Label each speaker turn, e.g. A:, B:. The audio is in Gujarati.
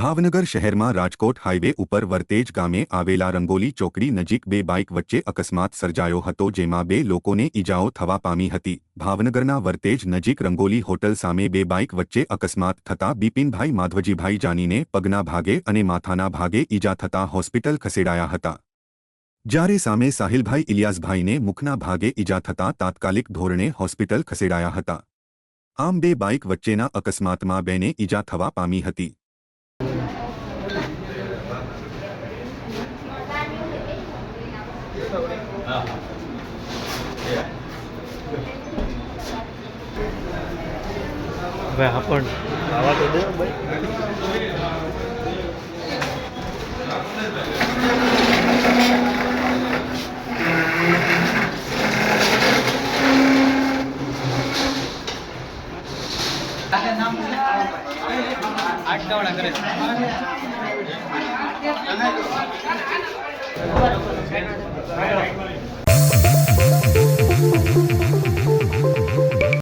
A: ભાવનગર શહેર માં રાજકોટ હાઈવે ઉપર વર્તેજ ગામે આવેલા રંગોલી ચોકડી નજીક બે બાઈક વચ્ચે અકસ્માત સર્જાયો હતો જેમાં બે લોકોને ઈજાઓ થવા પામી હતી ભાવનગરના વર્તેજ નજીક રંગોલી હોટેલ સામે બે બાઈક વચ્ચે અકસ્માત થતા બીપિનભાઈ માધવજીભાઈ જાનીને પગના ભાગે અને માથાના ભાગે ઈજા થતા હોસ્પિટલ ખસીડાયા હતા જારે સામે સાહિલભાઈ ઇલિયાસભાઈને મુખના ભાગે ઈજા થતા તાત્કાલિક ધોરણે હોસ્પિટલ ખસીડાયા હતા આમ બે બાઈક વચ્ચેનું અકસ્માતમાં બંનેને ઈજા થવા પામી હતી
B: હવે આ પણ
C: આવા તો દે
D: આટકાવડા કરે